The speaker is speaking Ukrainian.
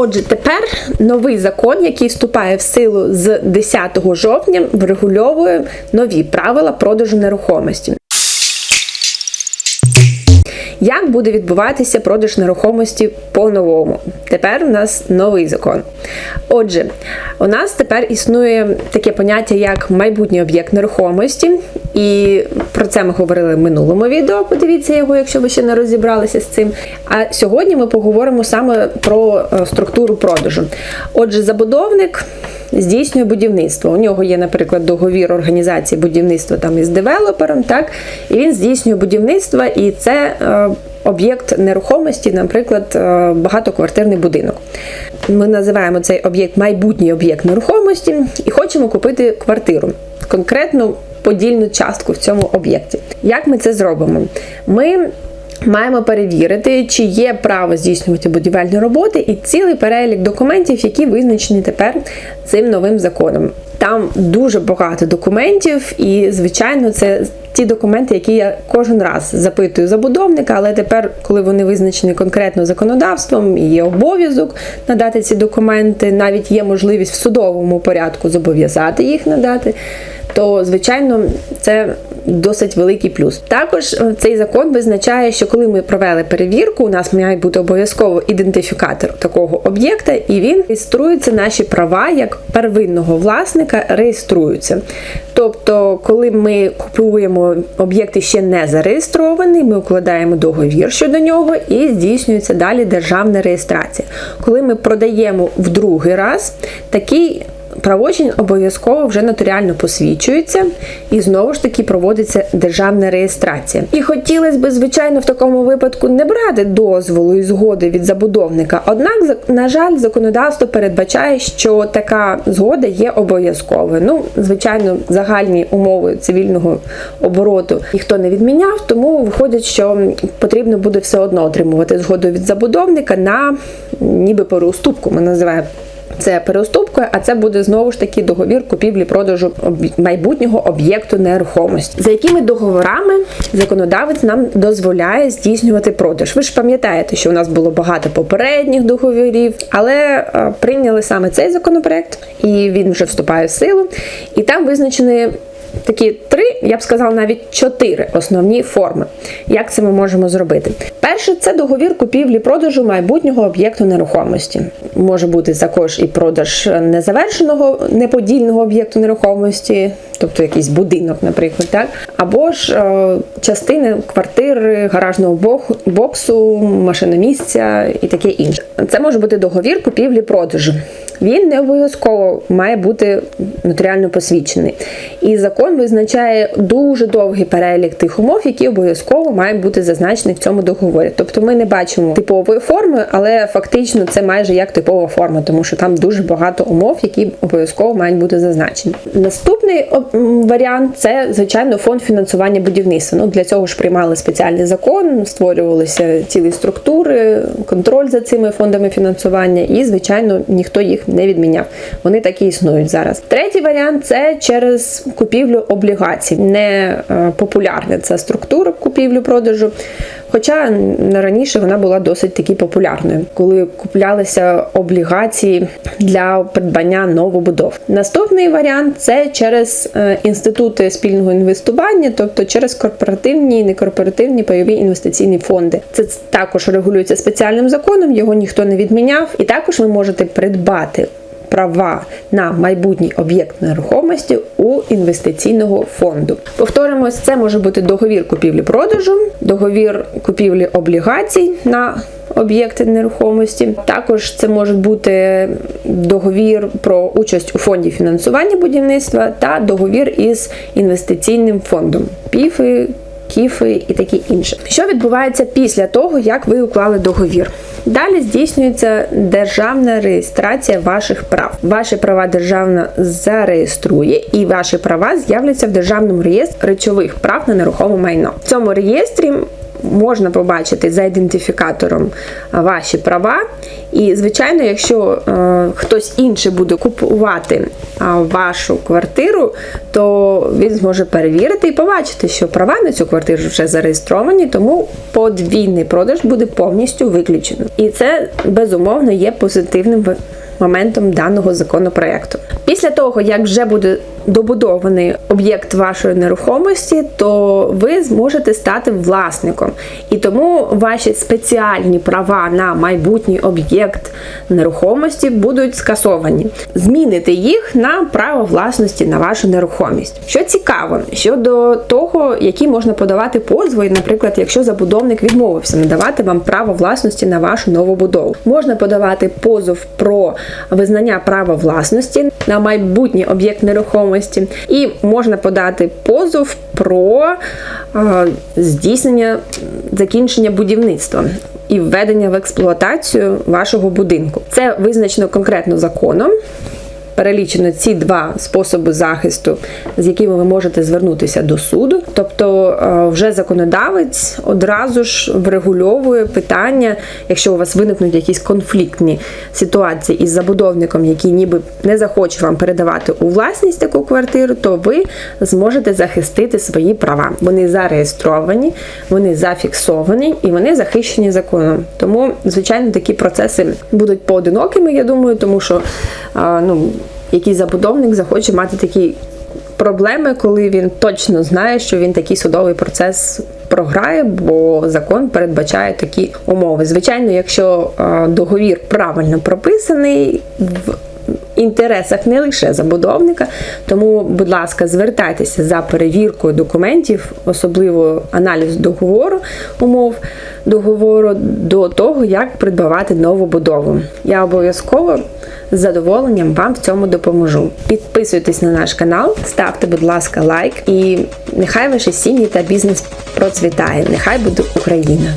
Отже, тепер новий закон, який вступає в силу з 10 жовтня, врегульовує нові правила продажу нерухомості. Як буде відбуватися продаж нерухомості по-новому? Тепер у нас новий закон. Отже, у нас тепер існує таке поняття, як майбутній об'єкт нерухомості, і про це ми говорили в минулому відео. Подивіться його, якщо ви ще не розібралися з цим. А сьогодні ми поговоримо саме про е, структуру продажу. Отже, забудовник здійснює будівництво. У нього є, наприклад, договір організації будівництва там із девелопером, так і він здійснює будівництво, і це е, об'єкт нерухомості, наприклад, е, багатоквартирний будинок. Ми називаємо цей об'єкт майбутній об'єкт нерухомості і хочемо купити квартиру. Конкретну подільну частку в цьому об'єкті. Як ми це зробимо? Ми Маємо перевірити, чи є право здійснювати будівельні роботи, і цілий перелік документів, які визначені тепер цим новим законом. Там дуже багато документів, і, звичайно, це ті документи, які я кожен раз запитую забудовника, але тепер, коли вони визначені конкретно законодавством, є обов'язок надати ці документи, навіть є можливість в судовому порядку зобов'язати їх надати то звичайно це досить великий плюс. Також е, цей закон визначає, що коли ми провели перевірку, у нас має бути обов'язково ідентифікатор такого об'єкта, і він реєструється наші права як первинного власника реєструються. Тобто, коли ми купуємо об'єкт ще не зареєстрований, ми укладаємо договір щодо нього і здійснюється далі державна реєстрація. Коли ми продаємо в другий раз, такий правочин обов'язково вже нотаріально посвідчується і знову ж таки проводиться державна реєстрація. І хотілося б, звичайно, в такому випадку не брати дозволу і згоди від забудовника. Однак, на жаль, законодавство передбачає, що така згода є обов'язковою. Ну, звичайно, загальні умови цивільного обороту ніхто не відміняв, тому виходить, що потрібно буде все одно отримувати згоду від забудовника на ніби переуступку. Ми називаємо це переуступкою, а це буде знову ж таки договір купівлі-продажу майбутнього об'єкту нерухомості, за якими договорами законодавець нам дозволяє здійснювати продаж. Ви ж пам'ятаєте, що у нас було багато попередніх договорів, але е, прийняли саме цей законопроект, і він вже вступає в силу. І там визначені такі три, я б сказала, навіть чотири основні форми. Як це ми можемо зробити? Перше, це договір купівлі-продажу майбутнього об'єкту нерухомості. Може бути також і продаж незавершеного неподільного об'єкту нерухомості, тобто якийсь будинок, наприклад, так? або ж е, частини квартири, гаражного боксу, машиномісця і таке інше. Це може бути договір купівлі-продажу. Він не обов'язково має бути нотаріально посвідчений. І закон визначає дуже довгий перелік тих умов, які обов'язково мають бути зазначені в цьому договорі. Тобто ми не бачимо типової форми, але фактично це майже як типова форма, тому що там дуже багато умов, які обов'язково мають бути зазначені. Наступний варіант це, звичайно, фонд фінансування будівництва. Ну, Для цього ж приймали спеціальний закон, створювалися цілі структури, контроль за цими фондами фінансування, і, звичайно, ніхто їх не відміняв. Вони так і існують зараз. Третій варіант це через купівлю облігацій. Не е, популярна ця структура купівлю-продажу. Хоча раніше вона була досить таки популярною, коли куплялися облігації для придбання новобудов. Наступний варіант це через е, інститути спільного інвестування, тобто через корпоративні і некорпоративні пайові інвестиційні фонди. Це також регулюється спеціальним законом, його ніхто не відміняв, і також ви можете придбати права на майбутній об'єкт нерухомості у інвестиційного фонду. Повторимось, це може бути договір купівлі-продажу, договір купівлі облігацій на об'єкти нерухомості. Також це може бути договір про участь у фонді фінансування будівництва та договір із інвестиційним фондом. ПІФи, КІФи і таке інше. Що відбувається після того, як ви уклали договір? Далі здійснюється державна реєстрація ваших прав. Ваші права державна зареєструє, і ваші права з'являться в державному реєстрі речових прав на нерухоме майно. В цьому реєстрі можна побачити за ідентифікатором ваші права. І, звичайно, якщо е, хтось інший буде купувати вашу квартиру, то він зможе перевірити і побачити, що права на цю квартиру вже зареєстровані, тому подвійний продаж буде повністю виключено. І це безумовно є позитивним моментом даного законопроекту. Після того, як вже буде добудований об'єкт вашої нерухомості, то ви зможете стати власником. І тому ваші спеціальні права на майбутній об'єкт нерухомості будуть скасовані. Зміните їх на право власності на вашу нерухомість. Що цікаво, щодо того, які можна подавати позови, наприклад, якщо забудовник відмовився надавати вам право власності на вашу нову будову, можна подавати позов про визнання права власності на майбутній об'єкт нерухомості, і можна подати позов про е, здійснення закінчення будівництва. І введення в експлуатацію вашого будинку. Це визначено конкретно законом. Перелічено ці два способи захисту, з якими ви можете звернутися до суду. Тобто, е, вже законодавець одразу ж врегульовує питання, якщо у вас виникнуть якісь конфліктні ситуації із забудовником, який ніби не захоче вам передавати у власність таку квартиру, то ви зможете захистити свої права. Вони зареєстровані, вони зафіксовані і вони захищені законом. Тому, звичайно, такі процеси будуть поодинокими, я думаю, тому що ну, який забудовник захоче мати такі проблеми, коли він точно знає, що він такий судовий процес програє, бо закон передбачає такі умови. Звичайно, якщо договір правильно прописаний в інтересах не лише забудовника, тому, будь ласка, звертайтеся за перевіркою документів, особливо аналіз договору, умов договору до того, як придбавати нову будову. Я обов'язково з задоволенням вам в цьому допоможу. Підписуйтесь на наш канал, ставте, будь ласка, лайк, і нехай ваші сім'ї та бізнес процвітає. Нехай буде Україна!